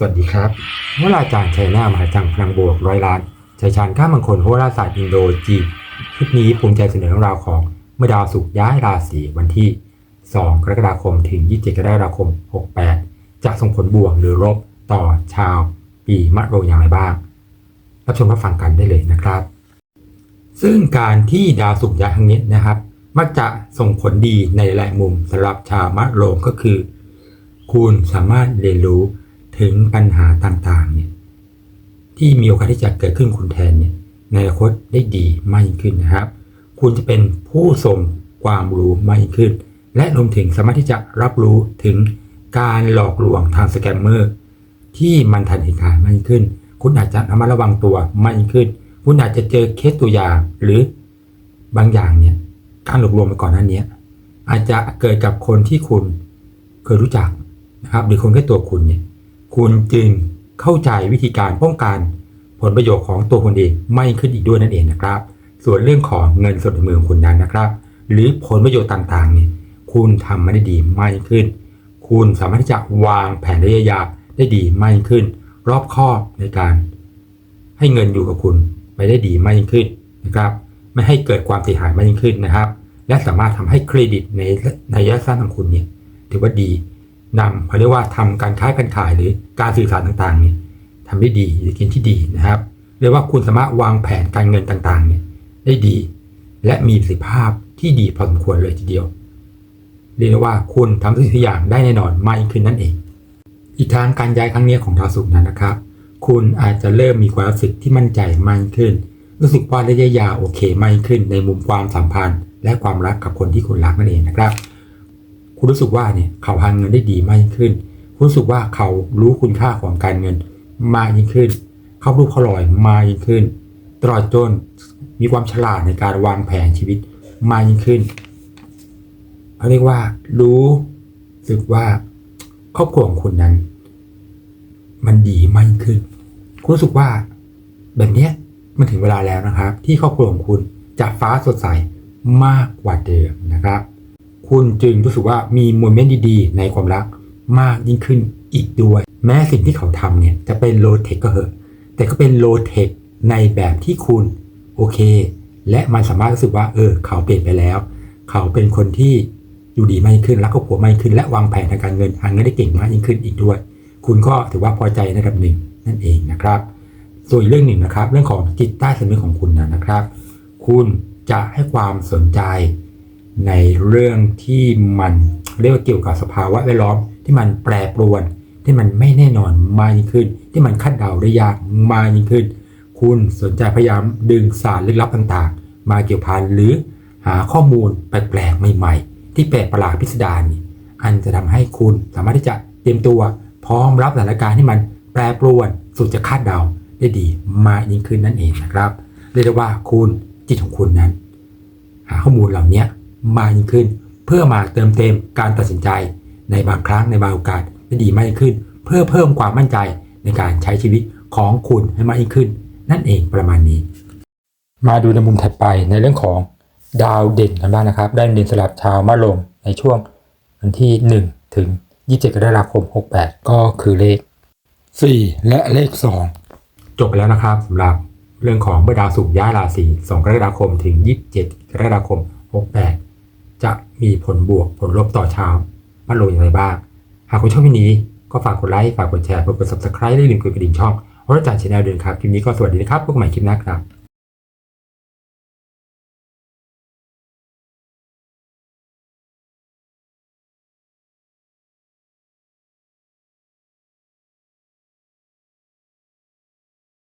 สวัสดีครับเวลาจารย์ชัยนามหาจังพลังบวกร้อยล้านชัยชาญข้ามมังคลโหราศาสตร์อินโดจีคลิปนี้ภูมิใจเสนอเรื่องราวของเมื่อดาวศุกร์ย้ายราศีวันที่ 2 กรกฎาคมถึง 27 กรกฎาคม 68 จะส่งผลบวกหรือลบต่อชาว ปีมะโรงอย่างไรบ้าง รับชมรับฟังกันได้เลยนะครับ ซึ่งการที่ดาวศุกร์ย้ายครั้งนี้นะครับ มักจะส่งผลดีในหลายมุมสำหรับชาวมะโรงก็คือ คุณสามารถเรียนรู้ ถึงปัญหาต่างๆเนี่ยที่มีโอกาสที่จะเกิดขึ้นคุณแทนเนี่ยในอนาคตได้ดีมากยิ่งขึ้นนะครับ คุณจะเป็นผู้ส่งความรู้มากยิ่งขึ้น และรวมถึงสามารถที่จะรับรู้ถึงการหลอกลวงทางสแกมเมอร์ที่มันทันเหตุการณ์มากยิ่งขึ้น คุณอาจจะระมัดระวังตัวมากยิ่งขึ้น คุณอาจจะเจอเคสตัวอย่างหรือบางอย่างเนี่ยการหลอกลวงมาก่อนหน้านี้อาจจะเกิดกับคนที่คุณเคยรู้จักนะครับหรือคนใกล้ตัวคุณเนี่ย คุณจึงเข้าใจวิธีการป้องกันผลประโยชน์ของตัวคุณเองไม่ขึ้นอีกด้วยนั่นเองนะครับ ส่วนเรื่องของเงินสดในมือของคุณนั้นนะครับ หรือผลประโยชน์ต่างๆเนี่ยคุณทำมาได้ดีมากยิ่งขึ้น คุณสามารถที่จะวางแผนระยะยาวได้ดีมากยิ่งขึ้น รอบคอบในการ ให้เงินอยู่กับคุณไปได้ดีมากยิ่งขึ้นนะครับ ไม่ให้เกิดความเสียหายมากยิ่งขึ้นนะครับ และสามารถทำให้เครดิตในในระยะสั้นของคุณเนี่ยถือว่าดี นำเขาเรียกว่าทำการค้าการขายหรือการสื่อสารต่างๆเนี่ยทำได้ดีหรือกินที่ดีนะครับ เรียกว่าคุณสามารถวางแผนการเงินต่างๆเนี่ยได้ดี และมีประสิทธิภาพที่ดีพอสมควรเลยทีเดียว เรียกว่าคุณทำทุกสิ่งทุกอย่างได้แน่นอนมากยิ่งขึ้นนั่นเอง อีกทางการย้ายครั้งนี้ของดาวศุกร์นั้นนะครับ คุณอาจจะเริ่มมีความรู้สึกที่มั่นใจมากยิ่งขึ้น รู้สึกว่าระยะยาวโอเคมากยิ่งขึ้นในมุมความสัมพันธ์ และความรักกับคนที่คุณรักนั่นเองนะครับ คุณรู้สึกว่าเนี่ยเขาหาเงินได้ดีมากยิ่งขึ้น คุณรู้สึกว่าเขารู้คุณค่าของการเงินมากยิ่งขึ้น เขารู้เขาลอยมากยิ่งขึ้น ตลอดจนมีความฉลาดในการวางแผนชีวิตมากยิ่งขึ้นเขาเรียกว่า รู้สึกว่าครอบครัวของคุณนั้น มันดีมากยิ่งขึ้น คุณรู้สึกว่า แบบเนี้ยมันถึงเวลาแล้วนะครับ ที่ครอบครัวของคุณจะฟ้าสดใสมากกว่าเดิมนะครับ คุณจึงรู้สึกว่ามีโมเมนต์ดีๆ ในความรักมากยิ่งขึ้นอีกด้วย แม้สิ่งที่เขาทำเนี่ยจะเป็นโลเทคก็เหอะแต่ก็เป็นโลเทคในแบบที่คุณโอเค และมันสามารถรู้สึกว่าเออเขาเปลี่ยนไปแล้ว เขาเป็นคนที่อยู่ดีมากยิ่งขึ้นรักครอบครัวมากยิ่งขึ้น และวางแผนทางการเงินหาเงินได้เก่งมากยิ่งขึ้นอีกด้วย คุณก็ถือว่าพอใจในระดับหนึ่งนั่นเองนะครับ ส่วนเรื่องหนึ่งนะครับ เรื่องของจิตใต้สำนึกของคุณนะครับ คุณจะให้ความสนใจ ในเรื่องที่มันเรียกว่าเกี่ยวกับสภาวะแวดล้อมที่มันแปรปรวน ที่มันไม่แน่นอนมากยิ่งขึ้น ที่มันคาดเดาได้ยากมากยิ่งขึ้น คุณสนใจพยายามดึงสารลึกลับต่างๆ มาเกี่ยวพันหรือหาข้อมูลแปลกๆใหม่ๆ ที่แปลกประหลาดพิสดารนี่อันจะทำให้คุณสามารถที่จะเตรียมตัวพร้อมรับสถานการณ์ที่มันแปรปรวนสุดจะคาดเดาได้ดีมากยิ่งขึ้นนั่นเองนะครับเรียกได้ว่าคุณจิตของคุณนั้น หาข้อมูลเหล่านี้ มากยิ่งขึ้น เพื่อมาเติมเต็มการตัดสินใจ ในบางครั้งในบางโอกาสได้ดีมากยิ่งขึ้น เพื่อเพิ่มความมั่นใจในการใช้ชีวิตของคุณให้มากยิ่งขึ้น นั่นเองประมาณนี้ มาดูในมุมถัดไปในเรื่องของดาวเด่นกันบ้างนะครับได้วเด่นสลับชาวมะลงในช่วงวันที่ 1 ถึง 27กรกฎาคม 68 ก็คือเลข 4 และเลข 2 จบไปแล้วนะครับสำหรับเรื่องของเมื่อดาวศุกย้ายราศี2กรกฎาคมถึง 27กรกฎาคม 68 จะมีผลบวกผลลบต่อชาวมะโรงอย่างไรบ้าง หากคุณชอบวิดีโอนี้ก็ฝากกดไลค์ ฝากกดแชร์ฝากกด subscribe และอย่าลืมกดกระดิ่งช่องเพราะจากชแนลเดินครับ คลิปนี้ก็สวัสดีนะครับ พบกันใหม่คลิปหน้าครับ